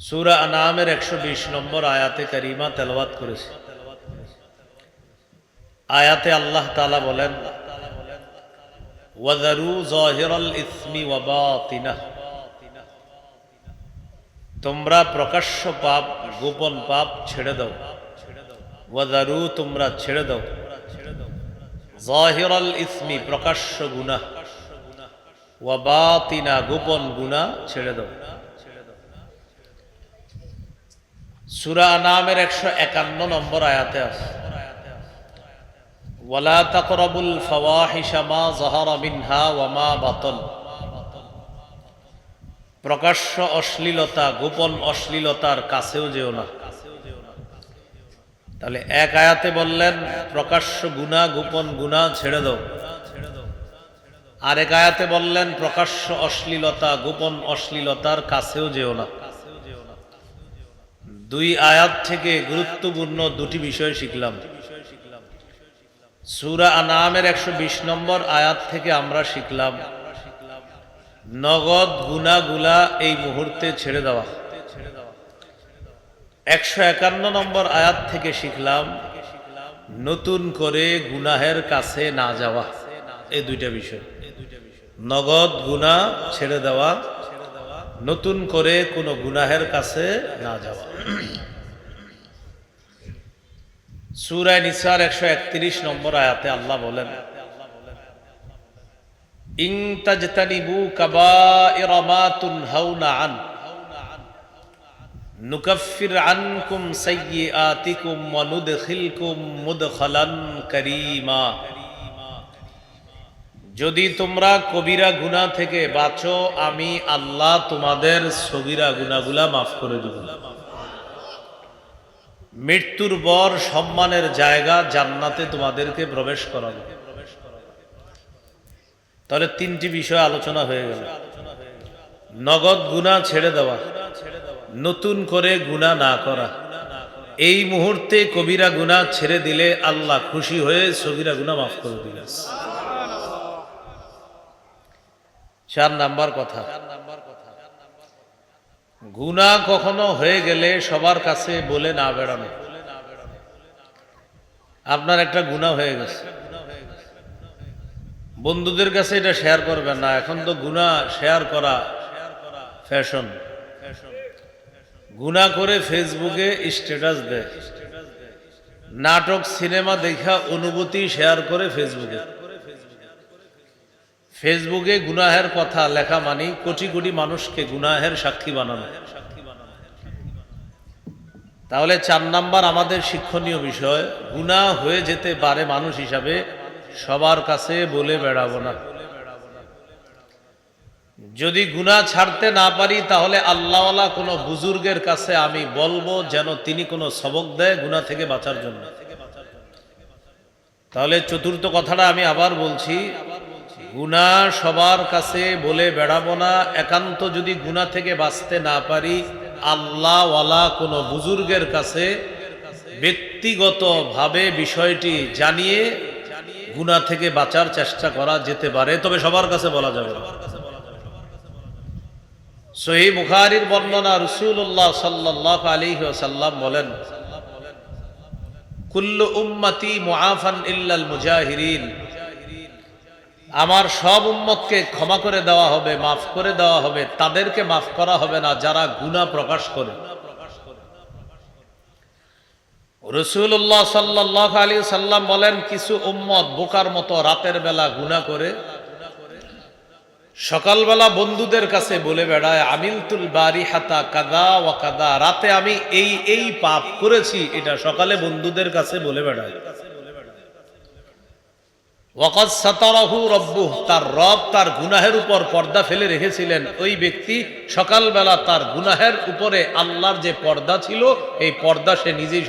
সুরা আনামের একশো বিশ নম্বর আয়াতে করিমা তেলবাদ করেছে। আয়াতে আল্লাহ তালা বলেন তোমরা প্রকাশ্য পাপ, গোপন পাপ ছেড়ে দাও। ওয়াজারু তোমরা ছেড়ে দাও। জহিরাল ইসমি, প্রকাশ্য গুনাহ। ওয়াবাতিনা গোপন গুনাহ ছেড়ে দাও। সুরা নামের একশো একান্ন নম্বর আয়াতে আছে। ওয়ালা তাকরাবুল ফাওয়াহিশা মা যাহারা মিনহা ওয়া মা প্রকাশ্য অশ্লীলতা, গোপন অশ্লীলতার কাছেও যেও না। তাহলে এক আয়াতে বললেন, প্রকাশ্য গুণা গোপন গুণা ছেড়ে দাও। আরেক আয়াতে বললেন, প্রকাশ্য অশ্লীলতা, গোপন অশ্লীলতার কাছেও যেও না। দুই আয়াত থেকে গুরুত্বপূর্ণ দুটি বিষয় শিখলাম। সুরা আনামের একশো বিশ নম্বর আয়াত থেকে আমরা শিখলাম, নগদ গুনাগুলা এই মুহূর্তে ছেড়ে দেওয়া। একশো একান্ন নম্বর আয়াত থেকে শিখলাম, নতুন করে গুনাহের কাছে না যাওয়া। এই দুইটা বিষয়। নগদ গুনা ছেড়ে দেওয়া। নতুন করে কোনো গুনাহের কাছে না যাওয়া। সুরায় নিসার একশো একত্রিশ নম্বর আয়াতে আল্লাহ বলেন, ইং তাজতানিবু কাবাইরা মা তুনহাউনা আন, নুকাফির আনকুম সাইয়্যাতিকুম ওয়া নুদখিলকুম মুদখালান কারীমা। যদি তোমরা কবিরা গুনাহ থেকে বাঁচো, আমি আল্লাহ তোমাদের সগিরা গুনাহগুলা মাফ করে দেব। মৃত্যুর পর সম্মানের জায়গা জান্নাতে তোমাদেরকে প্রবেশ করাবো। তাহলে তিনটি বিষয় আলোচনা হয়ে গেল। নগদ গুণা ছেড়ে দেওয়া, নতুন করে গুণা না করা। এই মুহূর্তে কবিরা গুণা ছেড়ে দিলে আল্লাহ খুশি হয়ে সবিরা গুণা মাফ করে দিলে চার নাম্বার কথা। গুণা কখনো হয়ে গেলে সবার কাছে বলে না বেড়ানো। আপনার একটা গুণা হয়ে গেছে। বন্ধুদের কাছে এটা শেয়ার করবেন না। এখন তো গুণা শেয়ার করা ফ্যাশন গুণা করে ফেসবুকে স্ট্যাটাস দেয়। নাটক সিনেমা দেখা অনুভূতি শেয়ার করে ফেসবুকে ফেসবুকে গুনাহের কথা লেখা মানি কোটি কোটি মানুষকে গুনাহের সাক্ষী বানানো। তাহলে চার নাম্বার আমাদের শিক্ষণীয় বিষয়, গুনাহ হয়ে যেতে পারে মানুষ হিসাবে, সবার কাছে বলে বেড়াবো না। যদি গুনাহ ছাড়তে না পারি, তাহলে আল্লাহওয়ালা কোনো বুজুর্গের কাছে আমি বলব যেন তিনি কোনো সবক দেয় গুনাহ থেকে বাঁচার জন্য। তাহলে চতুর্থ কথাটা আমি আবার বলছি গুণা সবার কাছে বলে বেড়াবো না। একান্ত যদি গুণা থেকে বাঁচতে না পারি আল্লাহওয়ালা কোনো বুজুর্গের কাছে ব্যক্তিগতভাবে বিষয়টি জানিয়ে গুণা থেকে বাঁচার চেষ্টা করা যেতে পারে। তবে সবার কাছে বলা যাবে সহি বুখারির বর্ণনা রসুল্লাহ সাল্লাহ আলী সাল্লাম বলেন, কুল্লু উম্মতি মুআফান ইল্লাল মুজাহিরিন। আমার সব উম্মতকে ক্ষমা করে দেওয়া হবে, মাফ করে দেওয়া হবে, তাদেরকে মাফ করা হবে না, যারা গুণা প্রকাশ করে। রসুল্লাহ সাল্লাহ আলী সাল্লাম বলেন, কিছু উম্মত বোকার মতো রাতের বেলা গুণা করে, সকালবেলা বন্ধুদের কাছে বলে বেড়ায় আমিলতুল বাড়ি হাতা কাদা ও কাদা রাতে আমি এই এই পাপ করেছি, এটা সকালে বন্ধুদের কাছে বলে বেড়ায়। ওয়াকাদ সাতারাহু রব্বুহ, তার রব তার গুনাহের উপর পর্দা ফেলে রেখেছিলেন। ওই ব্যক্তি সকালবেলা তার গুনাহের উপরে আল্লাহর যে পর্দা ছিল, এই পর্দা সে নিজেই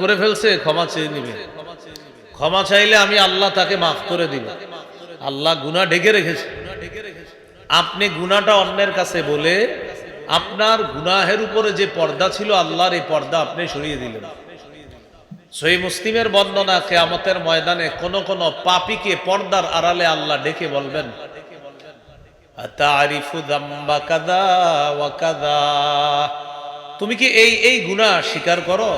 করে ফেলছে, ক্ষমা চেয়ে নিবে। ক্ষমা চাইলে আমি আল্লাহ তাকে মাফ করে দিব। আল্লাহ গুনাহ ঢেকে রেখেছে। আপনি গুনাহটা অন্যের কাছে বলে আপনার গুনাহের উপরে যে পর্দা ছিল, আল্লাহর এই পর্দা আপনি সরিয়ে দিলেন। সই মুসলিমের বর্ণনা কেয়ামতের ময়দানে কোন কোন পাপিকে পর্দার আড়ালে আল্লাহ ডেকে বলবেন তুমি কি এই এই গুনাহ স্বীকার করো?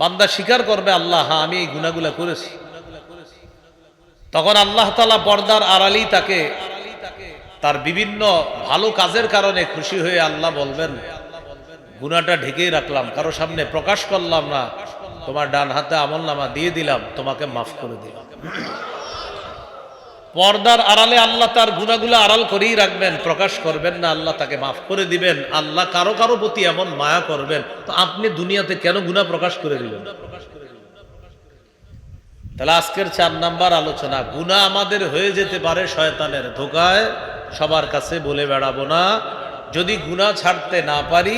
বান্দা স্বীকার করবে, আল্লাহ হ্যাঁ আমি এই গুনাহগুলা করেছি। তখন আল্লাহ তালা পর্দার আড়ালি তাকে, তার বিভিন্ন ভালো কাজের কারণে খুশি হয়ে আল্লাহ বলবেন গুনাটা ঢেকেই রাখলাম, কারও সামনে প্রকাশ করলাম না। তোমার ডান হাতে আমল নামা দিয়ে দিলাম, তোমাকে মাফ করে দিলাম। পর্দার আড়ালে আল্লাহ তার গুণাগুলো আড়াল করেই রাখবেন, প্রকাশ করবেন না, আল্লাহ তাকে মাফ করে দিবেন, আল্লাহ কারও কারও প্রতি এমন মায়া করবেন। তো আপনি দুনিয়াতে কেন গুণা প্রকাশ করে দিলেন? তাহলে আজকের চার নাম্বার আলোচনা, গুণা আমাদের হয়ে যেতে পারে শয়তানের ধোকায়, সবার কাছে বলে বেড়াবো না। যদি গুণা ছাড়তে না পারি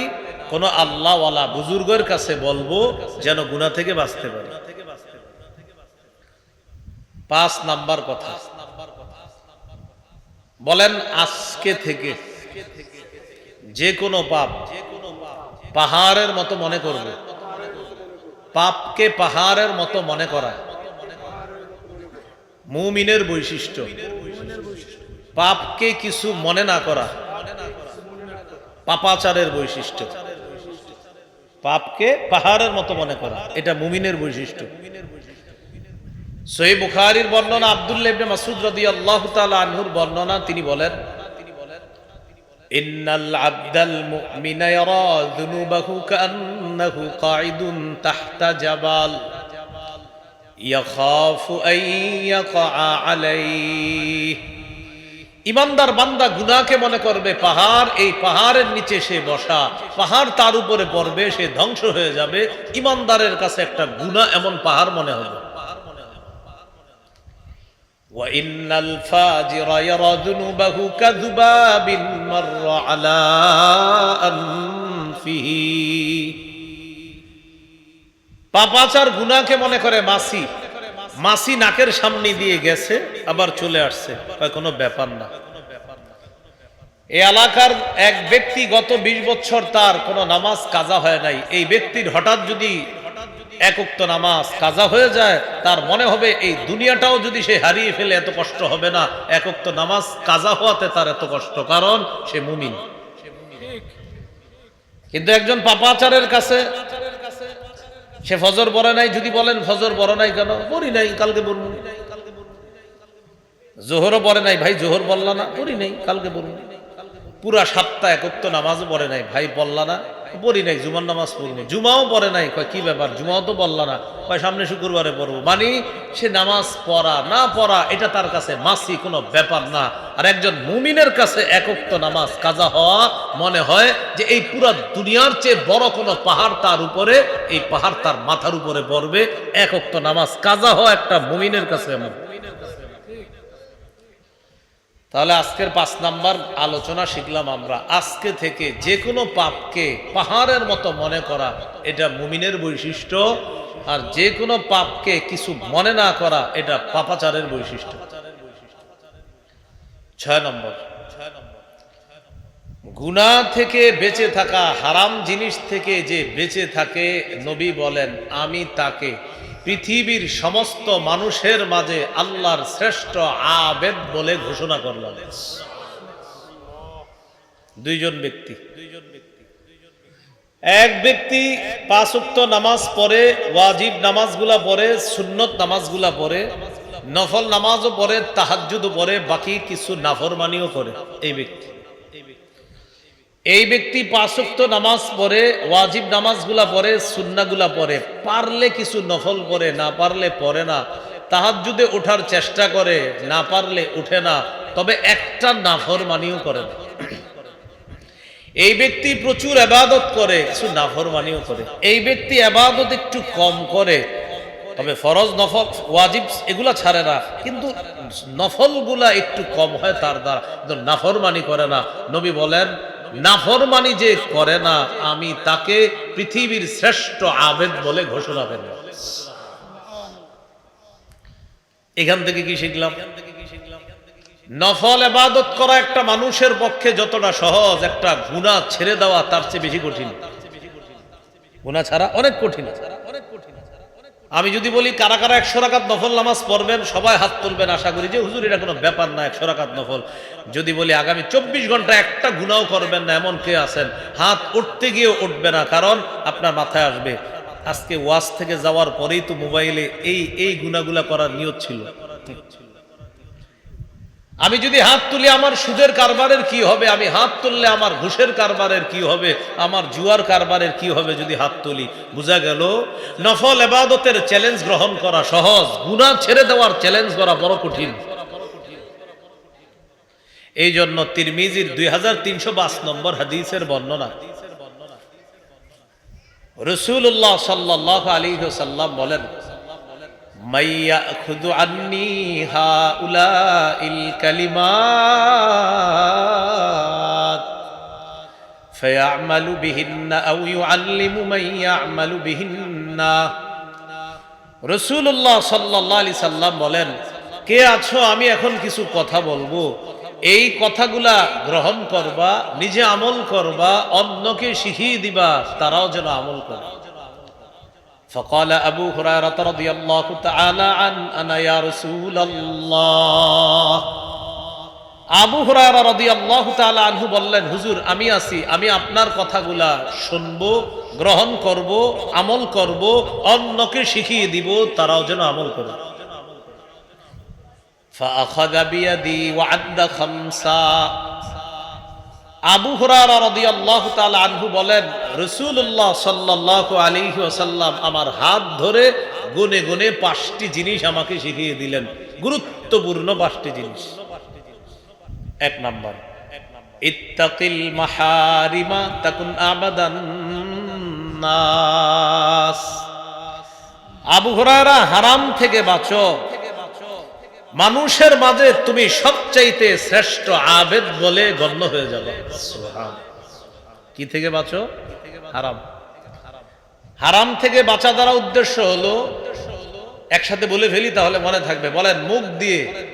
কোনো আল্লাহওয়ালা বুজুর্গের কাছে বলব যেন গুণা থেকে বাঁচতে পারি। পাঁচ নাম্বার কথা। বলেন, আজকে থেকে যে কোনো পাপ পাহাড়ের মতো মনে করবে। পাপকে পাহাড়ের মতো মনে করা। মুমিনের বৈশিষ্ট্য। পাপকে কিছু মনে না করা। পাপাচারের বৈশিষ্ট্য। পাপকে পাহাড়ের মতো মনে করা। এটা মুমিনের বৈশিষ্ট্য। সহি বুখারীর বর্ণনা আব্দুল্লাহ মাসউদ রাদিয়াল্লাহু তাআলা আনহুর বর্ণনা, তিনি বলেন আবদাল জাবাল আলাইহি। ইমানদার বান্দা গুনাহকে মনে করবে পাহাড় এই পাহাড়ের নিচে সে বসা পাহাড় তার উপরে পড়বে সে ধ্বংস হয়ে যাবে ইমানদারের কাছে একটা গুনাহ এমন পাহাড় মনে হবে وإن الفاجر يرى ذنوبه كذباب مر على أنفه পাপাচার গুনাকে মনে করে মাসি মাসি নাকের সামনে দিয়ে গেছে, আবার চলে আসছে। কোনো ব্যাপার না। এই এলাকার এক ব্যক্তি গত বিশ বছর তার কোনো নামাজ কাজা হয় নাই। এই ব্যক্তির হঠাৎ যদি একুক্ত নামাজ কাজা হয়ে যায়, তার মনে হবে এই দুনিয়াটাও যদি সে হারিয়ে ফেলে, এত কষ্ট হবে না। একুক্ত নামাজ কাজা হওয়াতে তার এত কষ্ট, কারণ সে মুমিন। কিন্তু একজন পাপাচারের কাছে সে ফজর পড়ে নাই, যদি বলেন ফজর পড়ে নাই কেন? পড়ি নাই, কালকে পড়ব। জোহরও পড়ে নাই, ভাই জোহর বললা না? পড়ি নাই, কালকে পড়ব। পুরা সাপ্তাহ একত্র নামাজও পড়ে নাই, ভাই বললা না। পড়ি নাই, জুমার নামাজ পড়ব জুমাও পড়ে নাই, কয়, কি ব্যাপার? জুমাও তো বললা না। কয়, সামনে শুক্রবারে পড়ব। মানে সে নামাজ পড়া, না পড়া, এটা তার কাছে মাসি কোনো ব্যাপার না। আর একজন মুমিনের কাছে একক্ত নামাজ কাজা হওয়া মনে হয় যে এই পুরো দুনিয়ার চেয়ে বড় কোনো পাহাড় তার উপরে, এই পাহাড় তার মাথার উপরে পড়বে। একক্ত নামাজ কাজা হওয়া একটা মুমিনের কাছে এমন। তাহলে আজকের পাঁচ নাম্বার আলোচনা শিখলাম আমরা। আজকে থেকে যে কোনো পাপকে পাহাড়ের মতো মনে করা, এটা মুমিনের বৈশিষ্ট্য। আর যে কোনো পাপকে কিছু মনে না করা, এটা পাপাচারের বৈশিষ্ট্য। ছয় নম্বর। গুণা থেকে বেঁচে থাকা, হারাম জিনিস থেকে যে বেঁচে থাকে, নবী বলেন, আমি তাকে পৃথিবীর সমস্ত মানুষের মাঝে আল্লাহর শ্রেষ্ঠ আবেদ বলে ঘোষণা করলাম দুইজন ব্যক্তি। এক ব্যক্তি পাঁচুক্ত নামাজ পড়ে, ওয়াজিব নামাজগুলা পড়ে, সুন্নত নামাজগুলা পড়ে, নফল নামাজও পড়ে, তাহাজ্জুদও পড়ে, বাকি কিছু নাফরমানিও করে। এই ব্যক্তি। এই ব্যক্তি পাঁচক্ত নামাজ পড়ে, ওয়াজিব নামাজগুলা পড়ে সুন্নাগুলা পড়ে, পারলে কিছু নফল পড়ে না পারলে পড়ে না। তাহাজ্জুদে ওঠার চেষ্টা করে, না পারলে উঠে না। তবে একটা নাফর মানিও করে না। এই ব্যক্তি প্রচুর আবাদত করে, কিছু নাফর মানিও করে। এই ব্যক্তি আবাদত একটু কম করে। তবে ফরজ নফল, ওয়াজিব এগুলা ছাড়ে না। কিন্তু নফলগুলা একটু কম হয় তার দ্বারা। কিন্তু নাফরমানি করে না। নবী বলেন নাফরমানি যে করে না, আমি তাকে পৃথিবীর শ্রেষ্ঠ আবেদ বলে ঘোষণা করব এখান থেকে কি শিখলাম? নফল এবাদত করা একটা মানুষের পক্ষে যতটা সহজ, একটা গুণা ছেড়ে দেওয়া তার চেয়ে বেশি কঠিন। গুণা ছাড়া অনেক কঠিন। আমি যদি বলি, কারা কারা একশো রাকাত নফল নামাজ পড়বেন, সবাই হাত তুলবেন আশা করি যে, হুজুর, এটা কোনো ব্যাপার না, একশো রাকাত নফল। যদি বলি, আগামী চব্বিশ ঘণ্টা একটা গুণাও করবেন না, এমন কে আছেন? হাত উঠতে গিয়ে উঠবে না, কারণ আপনার মাথায় আসবে, আজকে ওয়াজ থেকে যাওয়ার পরেই তো মোবাইলে এই এই গুণাগুলা করার নিয়ত ছিল। আমি যদি হাত তুলি আমার সুদের কারবারের কি হবে? আমি হাত তুললে আমার ঘুষের কারবারের কি হবে? আমার জুয়ার কারবারের কি হবে যদি হাত তুলি? বোঝা গেল? নফল এবাদতের চ্যালেঞ্জ গ্রহণ করা সহজ। গুনাহ ছেড়ে দেওয়ার চ্যালেঞ্জ করা বড় কঠিন। এই জন্য তিরমিজির দুই হাজার তিনশো পাঁচ নম্বর হাদিসের বর্ণনা। রসুল্লাহ সাল্লাহ আলী সাল্লাম বলেন من يأخذ عني هؤلاء الكلمات فيعمل بهن أو يعلم من يعمل بهن রসুল্লাহ সাল্লাহ আলি সাল্লাম বলেন কে আছো আমি এখন কিছু কথা বলবো এই কথাগুলা গ্রহণ করবা নিজে আমল করবা অন্যকে শিখিয়ে দিবা তারাও যেন আমল করে فقال أبو هريرة رضي الله تعالى عن أنا يا رسول الله আবু হুরায়রা রাদিয়াল্লাহু তাআলা আনহু বললেন হুজুর আমি আছি আমি আপনার কথাগুলা শুনবো গ্রহণ করব আমল করব অন্যকে শিখিয়ে দিব তারাও যেন আমল করে فأخذ بيدي وعد خمسا আবু হুরারা আনহু বলেন, রাসূলুল্লাহ সাল্লাল্লাহু আলাইহি ওয়াসাল্লাম আমার হাত ধরে গুনে গুনে পাঁচটি জিনিস আমাকে শিখিয়ে দিলেন। গুরুত্বপূর্ণ পাঁচটি জিনিস। এক নাম্বার, ইত্তাকিল মাহারিমা তাকুন আবাদান আবু হুরায়রা হারাম থেকে বাঁচো। মানুষের মাঝে তুমি সবচাইতে শ্রেষ্ঠ আবেদ বলে গণ্য হয়ে যাবে। কি থেকে বাঁচো? হারাম। হারাম থেকে বাঁচা দ্বারা উদ্দেশ্য হলো, একসাথে বলে ফেলি তাহলে মনে থাকবে। বলেন, মুখ দিয়ে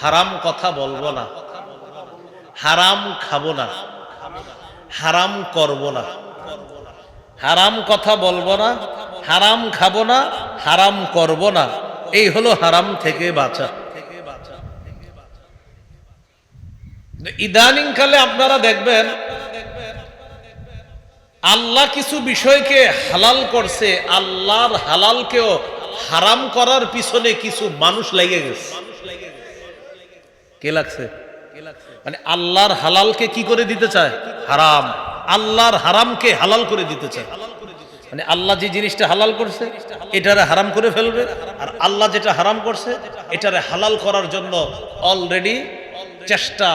হারাম কথা বলব না। হারাম খাব না। হারাম করব না। হারাম কথা বলব না। হারাম খাব না। হারাম করব না। এই হলো হারাম থেকে বাঁচা। ইদানিং কালে আপনারা দেখবেন, আল্লাহ কিছু বিষয়কে হালাল করছে, আল্লাহর হালালকেও হারাম করার পিছনে কিছু মানুষ লেগে গেছে। কে লাগছে? মানে আল্লাহর হালালকে কি করে দিতে চায়? হারাম। আল্লাহর হারামকে হালাল করে দিতে চায়। মানে আল্লাহ যে জিনিসটা হালাল করছে, এটারে হারাম করে ফেলবে। আর আল্লাহ যেটা হারাম করছে, এটারে হালাল করার জন্য অলরেডি চেষ্টা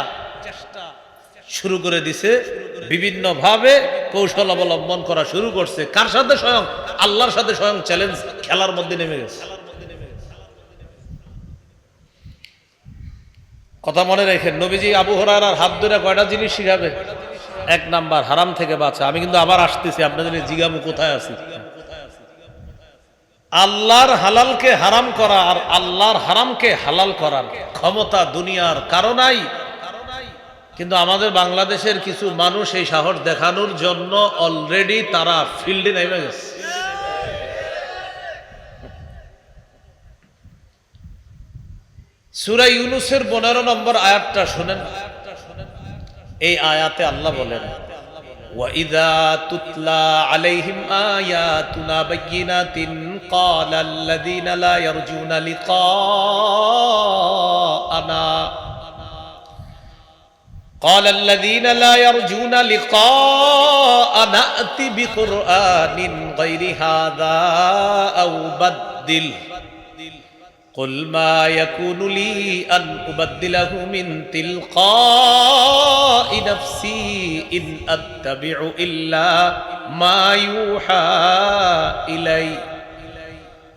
শুরু করে দিছে। বিভিন্ন ভাবে কৌশল অবলম্বন করা শুরু করছে। কার সাথে স্বয়ং? আল্লাহর সাথে স্বয়ং চ্যালেঞ্জ খেলার মধ্যে নেমে গেছে। কথা মনে রেখেন, নবীজি আবু হরার হাত ধরে কয়টা জিনিস শিখাবে? এক নাম্বার হারাম থেকে বাঁচা। আমি কিন্তু আবার আসতেছি আপনাদের জিগামু কোথায় আছি আল্লাহর হালালকে হারাম করা আর আল্লাহর হারামকে হালাল করার ক্ষমতা দুনিয়ার কারণাই কিন্তু আমাদের বাংলাদেশের কিছু মানুষ এই সাহস দেখানোর জন্য অলরেডি তারা ফিল্ডে নেমে গেছে। সুরা ইউনুসের পনেরো নম্বর আয়াতটা শোনেন। এই আয়াতে আল্লাহ বলেন وَإِذَا تُتْلَى عَلَيْهِمْ آيَاتُنَا بَيِّنَاتٍ قَالَ الَّذِينَ لَا يَرْجُونَ لِقَاءَنَا قال الذين لا يرجون لقاءنا نأت بقرآن غير هذا أو بدل قل ما يكون لي أن أبدله من تلقاء نفسي إن أتبع إلا ما يوحى إلي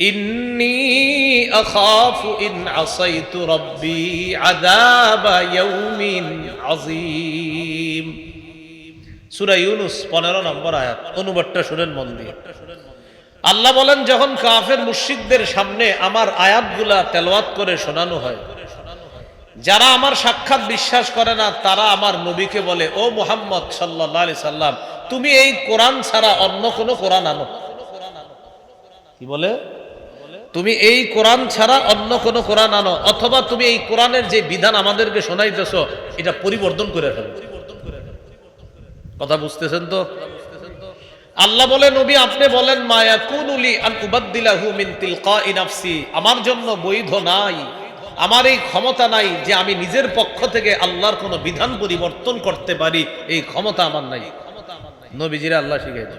إني أخاف إن عصيت ربي عذاب يوم عظيم সুরা ইউনুস পনেরো নম্বর আয়াত অনুবাদটা শুনেন মন দিয়ে আল্লাহ বলেন, যখন কাফের মুশরিকদের সামনে আমার আয়াতগুলা তেলাওয়াত করে শোনানো হয়, যারা আমার সাক্ষাৎ বিশ্বাস করে না, তারা আমার নবীকে বলে, ও মোহাম্মদ সাল্লাহ সাল্লাম, তুমি এই কোরআন ছাড়া অন্য কোনো কোরআন আনো। কি বলে? তুমি এই কোরআন ছাড়া অন্য কোন কোরআন আনো, অথবা তুমি এই কোরআনের যে বিধান আমাদেরকে শোনাইতেছ, এটা পরিবর্তন করে ফেলো। কথা বুঝতেছেন তো? আল্লাহ বলে, নবী, আপনি বলেন মায়া কুনুলি আন উবাদ্দিলাহু মিন তিলকাই নাফসি। আমার জন্য বৈধ নাই। আমার এই ক্ষমতা নাই যে আমি নিজের পক্ষ থেকে আল্লাহর কোনো বিধান পরিবর্তন করতে পারি। এই ক্ষমতা আমার নাই। নবীজিরা আল্লাহ শিখাইছে।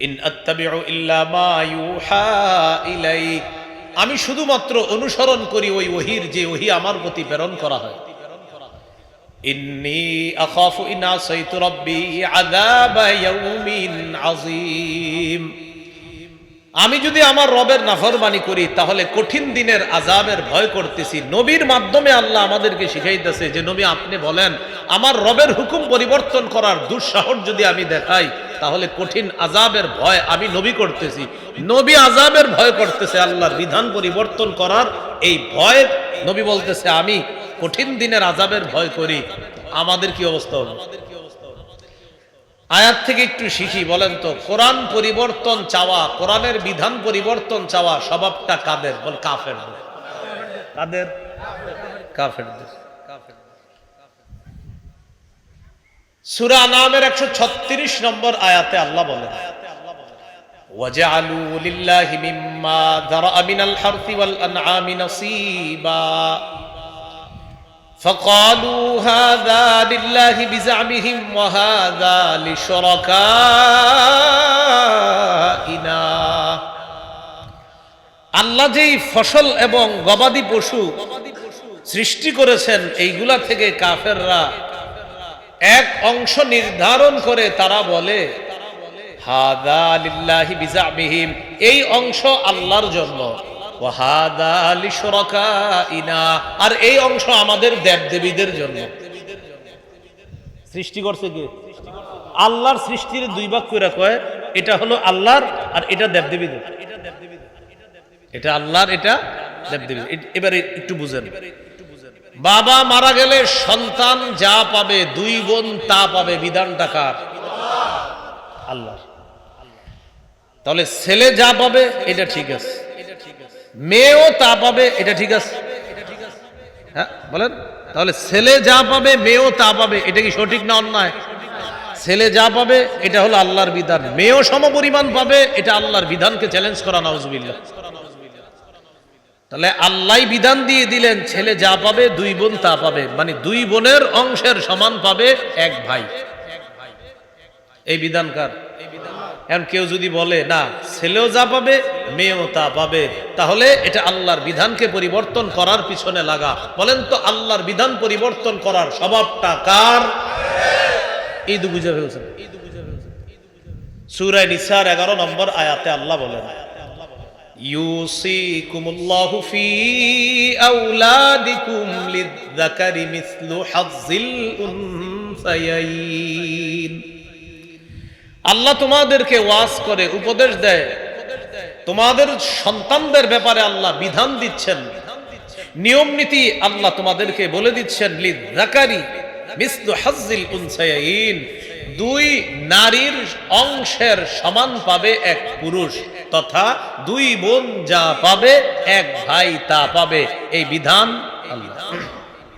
ইন আত্তাবিউ ইল্লা মা ইউহা ইলাই আমি শুধুমাত্র অনুসরণ করি ওই ওহির, যে ওহি আমার প্রতি প্রেরণ করা হয়। ইন্নি আখাফু ইন আসাইতু রাব্বি আযাবা ইয়াউমিন আযীম। আমি যদি আমার রবের নাফরমানি করি, তাহলে কঠিন দিনের আজাবের ভয় করতেছি। নবীর মাধ্যমে আল্লাহ আমাদেরকে শিখাইতেছে যে, নবী আপনি বলেন, আমার রবের হুকুম পরিবর্তন করার দুঃসাহস যদি আমি দেখাই, তাহলে কঠিন আজাবের ভয় আমি নবী করতেছি। নবী আজাবের ভয় করতেছে আল্লাহর বিধান পরিবর্তন করার এই ভয়, নবী বলতেছে, আমি কঠিন দিনের আজাবের ভয় করি আমাদের কি অবস্থা হবে আয়াত থেকে একটু শিখি বলেন তো কোরআন পরিবর্তন চাওয়া কোরআনের বিধান পরিবর্তন চাওয়া স্বভাবটা কাদের বল কাফের কাদের কাফের সুরা নামের একশো ছত্রিশ নম্বর আয়াতে আল্লাহ বলেন وجعلوا لله مما ذرأ من الحرث والأنعام نصيبا فقالوا هذا لله بزعمهم وهذا لشركائنا আল্লাহ যেই ফসল এবং গবাদি পশু সৃষ্টি করেছেন এইগুলা থেকে কাফেররা এক অংশ নির্ধারণ করে তারা বলে হাদা লিল্লাহি বিজামিহিম এই অংশ আল্লাহর জন্য ওয়াহাদা লিশুরাকাইনা আর এই অংশ আমাদের দেবদেবীদের জন্য। সৃষ্টি করছে কে? আল্লাহর সৃষ্টির দুই ভাগ করে কয়, এটা হলো আল্লাহর আর এটা দেবদেবীদের। এটা আল্লাহর, এটা দেবদেবী এবারে একটু বুঝেন। বাবা মারা গেলে সন্তান যা পাবে, দুই বোন তা পাবে। বিধান টাকার আল্লাহ তাহলে ছেলে যা পাবে, এটা ঠিক আছে। মেয়েও তা পাবে, এটা ঠিক আছে। হ্যাঁ বলেন? তাহলে ছেলে যা পাবে, মেয়েও তা পাবে, এটা কি সঠিক না অন্যায়? ছেলে যা পাবে, এটা হলো আল্লাহর বিধান। মেয়েও সমপরিমাণ পাবে, এটা আল্লাহর বিধানকে চ্যালেঞ্জ করা, নাউজুবিল্লাহ। তাহলে আল্লাহ বিধান দিয়ে দিলেন, ছেলে যা পাবে, দুই বোন তা পাবে। মানে দুই বোনের অংশের সমান পাবে এক ভাই। এই বিধান কার? এখন কেউ যদি বলে, না, ছেলেও যা পাবে, মেয়েও তা পাবে, তাহলে এটা আল্লাহর বিধানকে পরিবর্তন করার পিছনে লাগা। বলেন তো, আল্লাহর বিধান পরিবর্তন করার স্বভাবটা কার? ঈদ বুঝে ফেলছেন। সুরায় নিসার এগারো নম্বর আয়াতে আল্লাহ বলেন, ইউসিকুমুল্লাহু ফি আওলাদিকুম লিযযাকারি মিসলু হাজ্জিল উনসায়াইন। আল্লাহ তোমাদেরকে ওয়াজ করে, উপদেশ দেয়। তোমাদের সন্তানদের ব্যাপারে আল্লাহ বিধান দিচ্ছেন। নিয়ম নীতি আল্লাহ তোমাদেরকে বলে দিচ্ছেন দুই নারীর অংশের সমান পাবে এক পুরুষ, তথা দুই বোন যা পাবে, এক ভাই তা পাবে। এই বিধান আল্লাহ।